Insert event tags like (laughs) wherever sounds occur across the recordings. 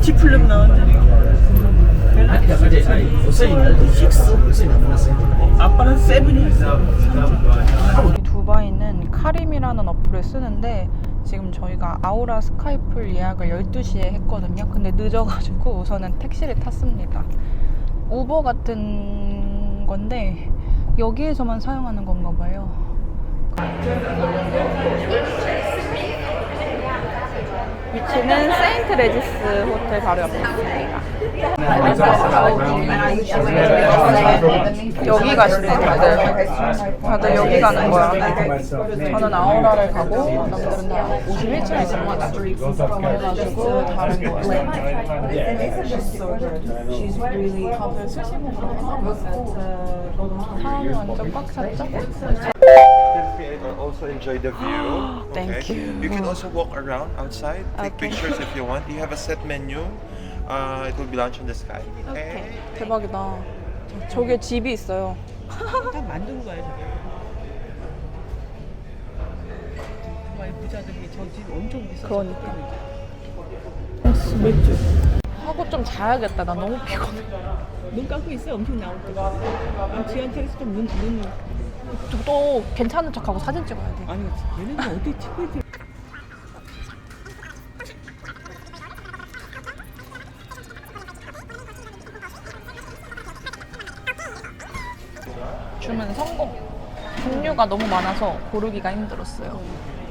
지플름 나왔는데 두바이는 카림이라는 어플을 쓰는데 지금 저희가 아우라 스카이풀 예약을 12시에 했거든요. 근데 늦어가지고 우선은 택시를 탔습니다. 우버 같은 건데 여기에서만 사용하는 건가 봐요. 위치는 세인트 레지스 호텔 바로 옆에 있습니다. 여기 가시네 다들 다들 여기 가는 거야 저는 아우라를 가고 남들은 다 51층에 있는 거 그래가지고 다른 거 다들 스시 먹으러 가고 사람이 완전 꽉 찼죠? also enjoy the view. Thank you. You can also walk around outside, take Okay. pictures if you want. You have a set menu. Uh, it will be launched in the sky. Okay. 대박이다. 저게 집이 있어요. 다 만든 거야 저게. 두바이 부자들이 저 집 엄청 비싸 그러니까. 맥주. 하고 좀 자야겠다. 나 너무 피곤해. 눈 감고 있어 엄청 나올 때. 아, 지한테서 좀눈 눈. 또 괜찮은 척하고 사진 찍어야 돼. 아니 얘네는 어떻게 찍고 있지 종류가 너무 많아서 고르기가 힘들었어요.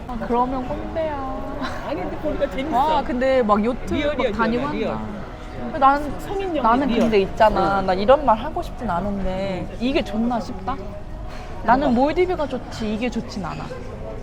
아, 그러면 꼰대야. 아니 근데 보니까 재밌어 아, 근데 막 요트 리얼이야, 막 다니고 리얼, 한다. 근데 나는 성인용 나는 리얼. 근데 있잖아. 나 이런 말 하고 싶진 않은데 이게 좋나 싶다. 나는 몰디브가 좋지 이게 좋진 않아.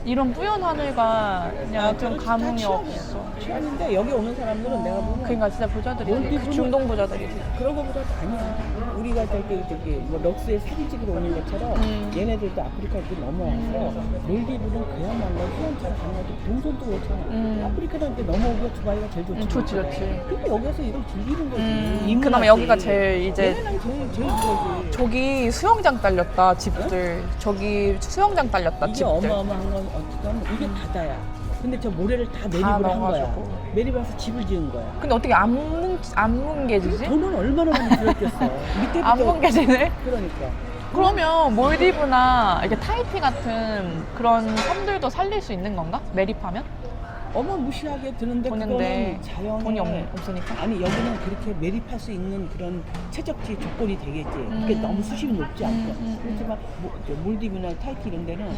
이런 뿌연 하늘과 그냥 좀 감흥이 없어. 취향인데 여기 오는 사람들은 내가 보면 그러니까 진짜 부자들이지. 그 중동 부자들이지. 그런 거보다 아니야. 우리가 저기 저기 뭐 럭스에 사진 찍으러 오는 것처럼 음. 얘네들도 아프리카 이렇게 넘어와서 몰디브는 그야말로 가는 거지 동선도 그렇잖아. 음. 아프리카한테 넘어오기가 두바이가 제일 좋지. 음, 좋지 좋지. 근데 여기서 이걸 즐기는 거지. 음. 그나마 여기가 제일 이제 얘네랑 제일 제일 그거지. 저기 수영장 딸렸다 집들. 저기 수영장 딸렸다 이게 집들. 어마어마한 건 어떻게 이게 바다야. 근데 저 모래를 다 매립을 한 거야. 넣어가지고. 매립해서 집을 지은 거야. 근데 어떻게 안 뭉, 안 뭉개지지? 돈은 얼마나 많이 들었겠어. (laughs) 밑에부터 안 뭉개지네? 그러니까. 그러면 몰디브나 이렇게 타이티 같은 그런 섬들도 살릴 수 있는 건가? 매립하면? 어마무시하게 드는데 돈인데 그거는 자연에 돈이 없, 없으니까? 아니 여기는 그렇게 매립할 수 있는 그런 최적지 조건이 되겠지. 그게 음. 너무 수심이 높지 않고. 음, 음, 그렇지만 뭐, 저 몰디브나 타이티 이런 데는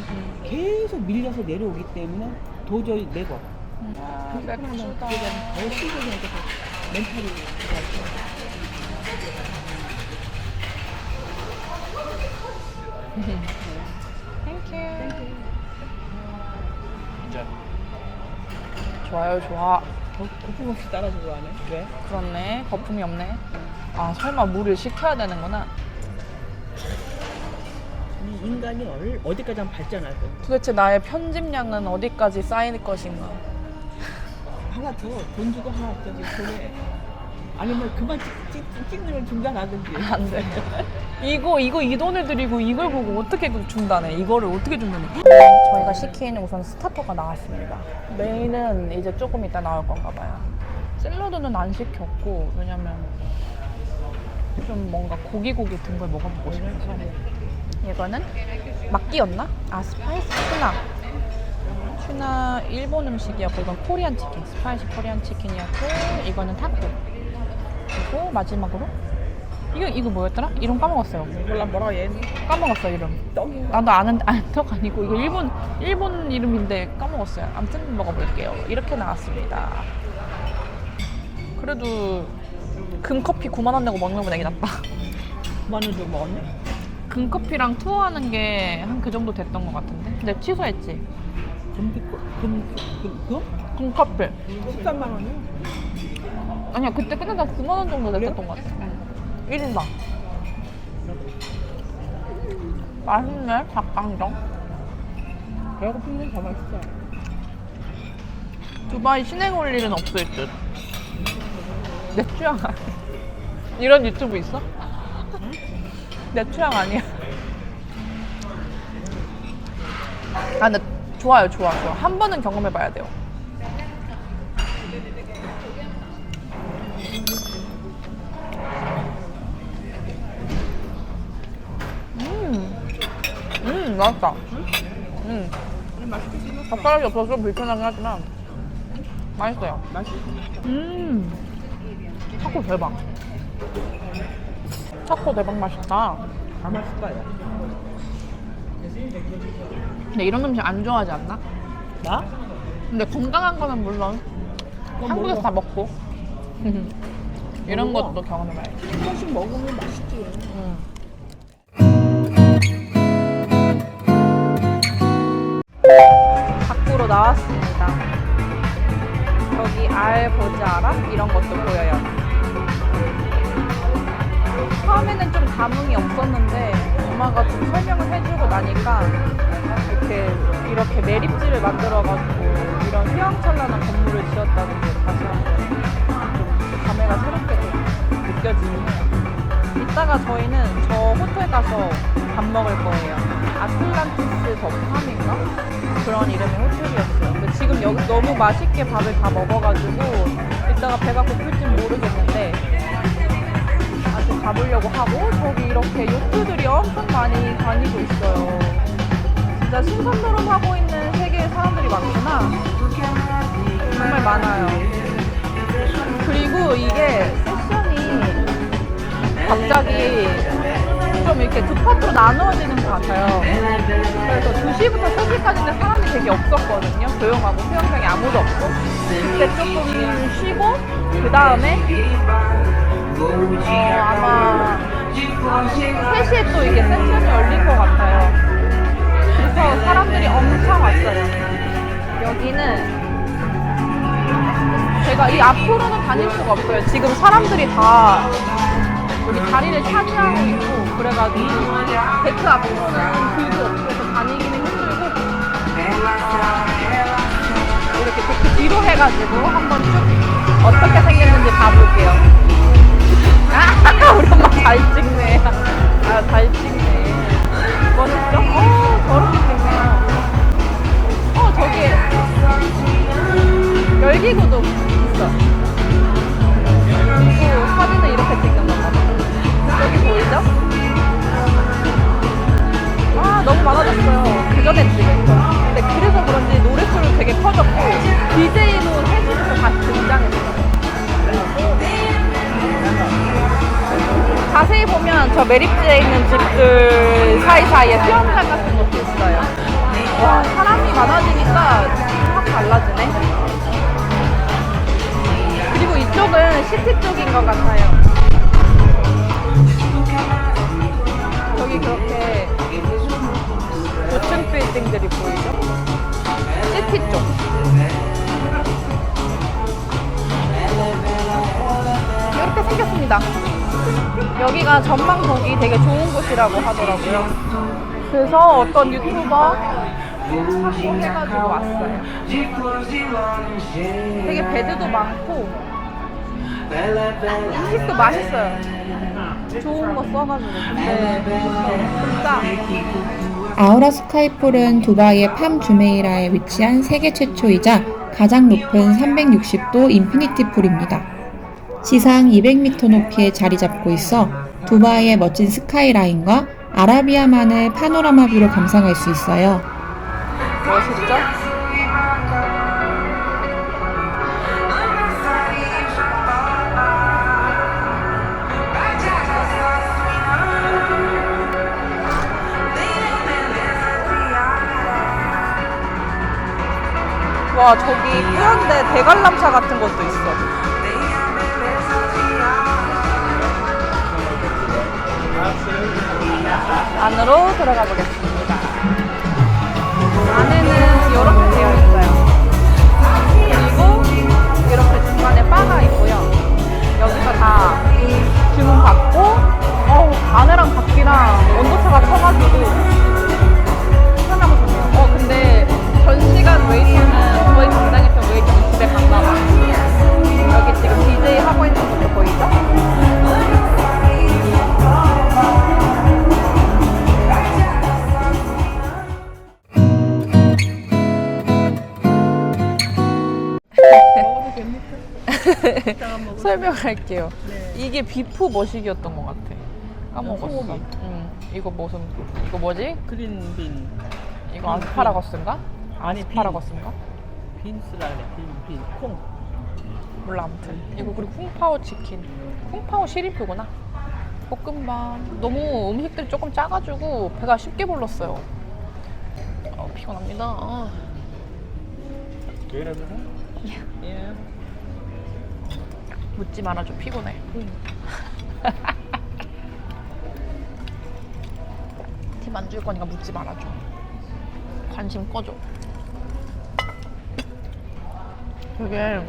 계속 밀려서 내려오기 때문에 도저히 내버. 아, 그러면 맥주다. 그게 더 신경이 멘탈이 들어가죠. (laughs) 좋아요, 좋아. 거품 없이 따라주고 하네. 왜? 그렇네. 거품이 없네. 아, 설마 물을 식혀야 되는구나. 이 인간이 얼, 어디까지 한번 발전할 거야. 도대체 나의 편집량은 어디까지 쌓일 것인가? 하나 더 돈 주고 하나 저기 보내. 아니면 그만 찍, 찍, 찍는 걸 중단하든지. 안 돼. 이거 이거 이 돈을 들이고 이걸 보고 어떻게 그 중단해? 이거를 어떻게 중단해? 저희가 시킨 우선 스타터가 나왔습니다. 메인은 이제 조금 이따 나올 건가 봐요. 샐러드는 안 시켰고 왜냐면 좀 뭔가 고기 고기 든 걸 먹어보고 싶어서 이거는 막기였나? 아 스파이시 튜나 튜나 일본 음식이었고 이건 코리안 치킨 스파이시 코리안 치킨이었고 이거는 타코 그리고 마지막으로 이거 이거 뭐였더라? 이름 까먹었어요. 몰라 뭐라고 얘 까먹었어 이름. 떡이 나도 아는 아는 떡 아니고 이거 일본 일본 이름인데 까먹었어요. 아무튼 먹어볼게요. 이렇게 나왔습니다. 그래도 금커피 9만 원 내고 먹는 거보다 이게 낫다. 만원 좀 먹었네. 금커피랑 투어하는 게 한 그 정도 됐던 것 같은데. 근데 취소했지. 금빛꽃 금금 금커피. 13만 원이요. 아니야 그때 끝나다 9만 원 정도? 됐던 것 같아. 1인당. 맛있네 닭강정. 배고프면 더 맛있어. 두바이 시내 올 일은 없을 듯. 내 취향 아니야. 이런 유튜브 있어? 내 취향 아니야. 아, 근데 좋아요, 좋아, 좋아. 한 번은 경험해봐야 돼요. 맛있다. 음. 젓가락이 없어서 좀 불편하긴 하지만 맛있어요. 맛있어. 음. 타코 대박. 타코 대박 맛있다. 다 맛있을 거야. 근데 이런 음식 안 좋아하지 않나? 나? 근데 건강한 거는 물론 한국에서 먹어. 다 먹고 (laughs) 이런 먹어. 것도 경험해봐야지. 한 번씩 먹으면 맛있지. 밖으로 나왔습니다. 여기 알 보지 알아? 이런 것도 보여요. 처음에는 좀 감흥이 없었는데 엄마가 좀 설명을 해주고 나니까 이렇게 이렇게 매립지를 만들어가지고 이런 휘황찬란한 건물을 지었다는 게 다시 한번 좀 감회가 새롭게 해요. 이따가 저희는 저 호텔 가서 밥 먹을 거예요. 아틀란티스 더 팜인가? 그런 이름의 호텔이었어요. 근데 지금 여기 너무 맛있게 밥을 다 먹어가지고 이따가 배가 고플진 모르겠는데 아직 가보려고 하고 저기 이렇게 요트들이 엄청 많이 다니고 있어요. 진짜 신선도름 하고 있는 세계의 사람들이 많구나. 정말 많아요. 그리고 이게 세션이 갑자기 좀 이렇게 두 파트로 나누어지는 것 같아요. 그래서 2시부터 3시까지는 사람이 되게 없었거든요. 조용하고 수영장에 아무도 없고. 그때 조금 쉬고, 그 다음에, 어, 아마 3시에 또 이게 세션이 열릴 것 같아요. 그래서 사람들이 엄청 왔어요. 여기는 제가 이 앞으로는 다닐 수가 없어요. 지금 사람들이 다 여기 자리를 차지하고 있고 그래가지고 데크 앞으로는 길도 없고 해서 다니기는 힘들고 이렇게 데크 뒤로 해가지고 한번 쭉 어떻게 생겼는지 봐볼게요. 아 (laughs) 우리 엄마 잘 찍네. 아잘 찍네. 멋있죠? 어 저렇게 찍네요. 어 저기 열기구도 있어. 그리고 사진을 이렇게 찍는 건가 봐. 여기 보이죠? 많아졌어요. 그 전에 찍은 거. 근데 그래서 그런지 노랫소리 되게 커졌고 DJ도 셋이서 같이 등장했어요. 자세히 보면 저 매립지에 있는 집들 사이사이에 수영장 같은 것도 있어요. 와 사람이 많아지니까 확 달라지네. 그리고 이쪽은 시티 쪽인 것 같아요. 저기 그렇게 빌딩들이 보이죠? 시티 쪽. 이렇게 생겼습니다. 여기가 전망 보기 되게 좋은 곳이라고 하더라고요. 그래서 어떤 유튜버 확보해가지고 왔어요. 되게 베드도 많고 음식도 맛있어요. 좋은 거 써가지고 근데 진짜 아우라 스카이폴은 두바이의 팜 주메이라에 위치한 세계 최초이자 가장 높은 360도 인피니티 풀입니다. 지상 200m 높이에 자리 잡고 있어 두바이의 멋진 스카이라인과 아라비아만의 파노라마 뷰를 감상할 수 있어요. 멋있죠? 와 저기 뿌연데 대관람차 같은 것도 있어. 안으로 들어가 보겠습니다. 안에는 이렇게 되어 있어요. 그리고 이렇게 중간에 바가 있고요. 여기서 다 주문 받고, 어우, 안에랑 밖이랑 온도차가 커가지고 편하고 좋네요. 어, 근데 전 시간 웨이트 설명할게요. 이게 비프 머시기였던 것 같아. 까먹었어. 소고기. 응. 이거 무슨 이거 뭐지? 그린빈. 이거 아스파라거스인가? 아니, 아스파라거스인가? 빈스라 그래. 빈, 빈. 콩. 몰라 아무튼 이거 그리고 쿵파오 치킨 쿵파오 시리프구나 볶음밥 너무 음식들이 조금 작아지고 배가 쉽게 불렀어요 어, 피곤합니다 아. 예. 묻지 말아줘 피곤해. 팀안줄 거니까 묻지 말아줘 관심 꺼줘. 되게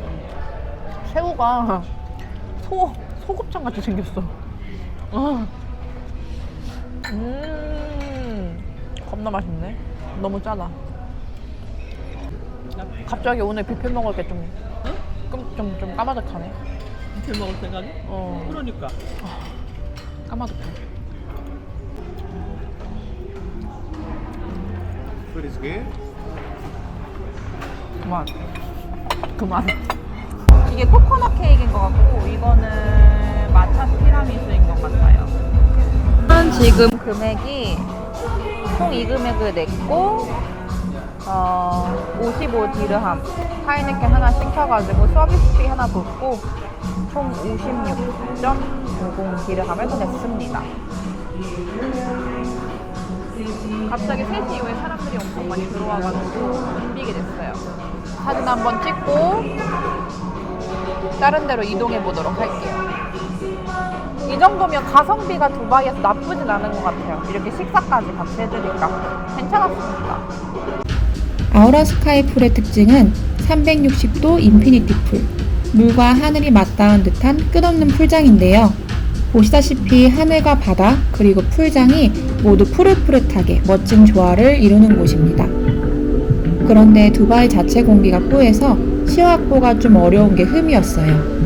새우가 소, 소곱창 같이 생겼어. 아. 음 겁나 맛있네. 너무 짜다. 갑자기 오늘 뷔페 먹을 게좀 좀, 좀 까마득하네 이렇게 먹을 생각이? 어 그러니까. 까마득해 is good. 그만. 그만. 이게 코코넛 케이크인 것 같고, 이거는 마차 티라미수인 것 같아요. 지금 금액이 총 이 금액을 냈고, 어, 55 디르함. 하이네켄 하나 시켜가지고 서비스비 하나 뒀고, 총56.50 디르함을 냈습니다. 갑자기 3시 이후에 사람들이 엄청 많이 들어와가지고 붐비게 됐어요. 사진 한번 찍고 다른 데로 이동해 보도록 할게요. 이 정도면 가성비가 두바이에서 나쁘진 않은 것 같아요. 이렇게 식사까지 같이 해주니까 괜찮았습니다. 아우라 스카이 풀의 특징은 360도 인피니티 풀, 물과 하늘이 맞닿은 듯한 끝없는 풀장인데요. 보시다시피 하늘과 바다 그리고 풀장이 모두 푸릇푸릇하게 멋진 조화를 이루는 곳입니다. 그런데 두바이 자체 공기가 뿌해서 시야 확보가 좀 어려운 게 흠이었어요.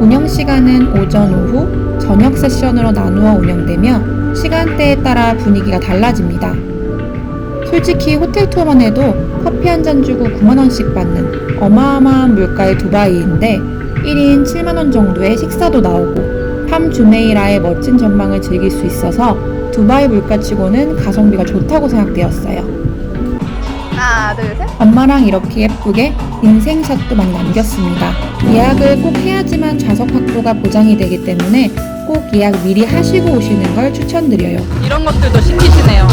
운영 시간은 오전, 오후, 저녁 세션으로 나누어 운영되며 시간대에 따라 분위기가 달라집니다. 솔직히 호텔 투어만 해도 커피 한 잔 주고 9만원씩 받는 어마어마한 물가의 두바이인데 1인 7만원 정도의 식사도 나오고 팜 주메이라의 멋진 전망을 즐길 수 있어서 두바이 물가치고는 가성비가 좋다고 생각되었어요. 하나, 둘, 셋. 엄마랑 이렇게 예쁘게 인생샷도 많이 남겼습니다. 예약을 꼭 해야지만 좌석 확보가 보장이 되기 때문에 꼭 예약 미리 하시고 오시는 걸 추천드려요. 이런 것들도 시키시네요.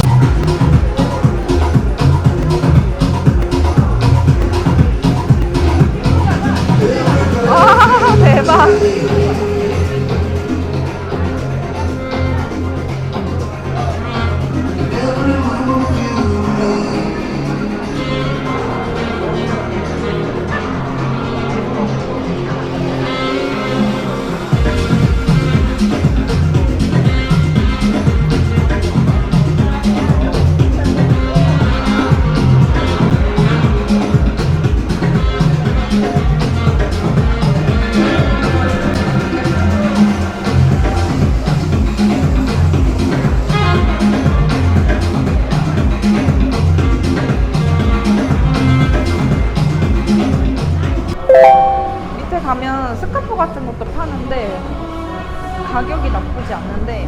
나쁘지 않는데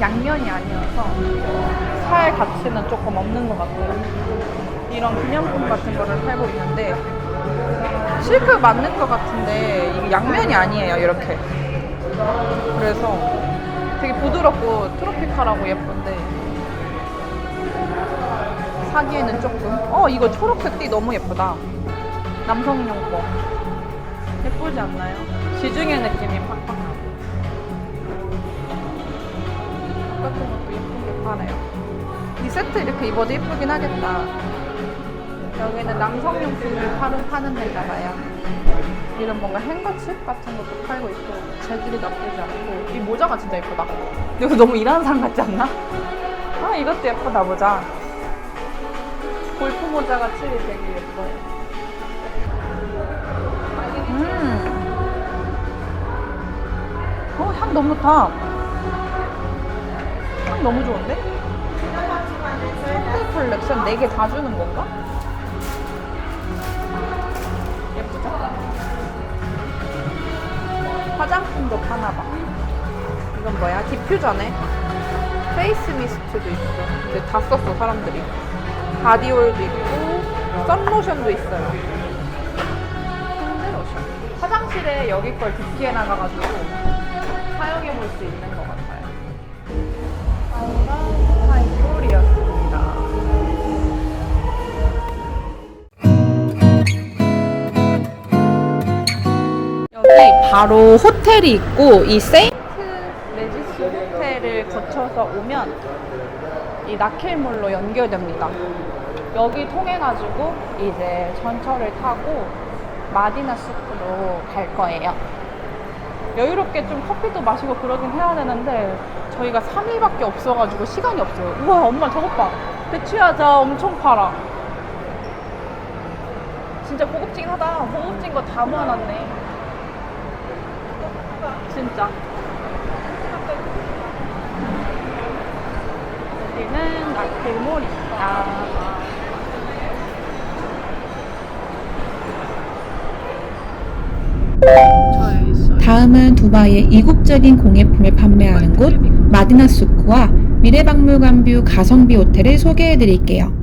양면이 아니어서 살 가치는 조금 없는 것 같아요. 이런 기념품 같은 거를 팔고 있는데 실크 맞는 것 같은데 이게 양면이 아니에요 이렇게. 그래서 되게 부드럽고 트로피칼하고 예쁜데 사기에는 조금 어 이거 초록색 띠 너무 예쁘다. 남성용 거. 예쁘지 않나요? 지중해 느낌이 팍팍 같은 것도 예쁘게 파네요. 이 세트 이렇게 입어도 예쁘긴 하겠다. 여기는 남성용품을 파는, 파는 데가 봐요. 이런 뭔가 행거칩 같은 것도 팔고 있고 재질이 나쁘지 않고 이 모자가 진짜 예쁘다. 이거 너무 일하는 사람 같지 않나? 아 이것도 예쁘다 모자. 골프 모자가 칠이 되게 예뻐요. 음. 어, 향 너무 좋다. 향 너무 좋은데? 호텔 컬렉션 4개 다 주는 건가? 예쁘죠? 화장품도 파나 봐. 이건 뭐야? 디퓨저네? 페이스 미스트도 있어. 근데 다 썼어 사람들이. 바디오일도 있고 썬로션도 있어요. 핸드로션. 화장실에 여기 걸 DP에 나가가지고 사용해 볼 수 있는 바로 호텔이 있고 이 세인트 레지스 호텔을 거쳐서 오면 이 나켈몰로 연결됩니다. 여기 통해 가지고 이제 전철을 타고 마디나 숲으로 갈 거예요. 여유롭게 좀 커피도 마시고 그러긴 해야 되는데 저희가 3일밖에 없어가지고 시간이 없어요. 우와 엄마 저것 봐. 대추야자 엄청 팔아. 진짜 고급지긴 하다. 고급진 거 다 모아놨네. 진짜. 여기는 나켈몰입니다. 다음은 두바이의 이국적인 공예품을 판매하는 곳 마디나 수크와 미래박물관 뷰 가성비 호텔을 소개해 드릴게요.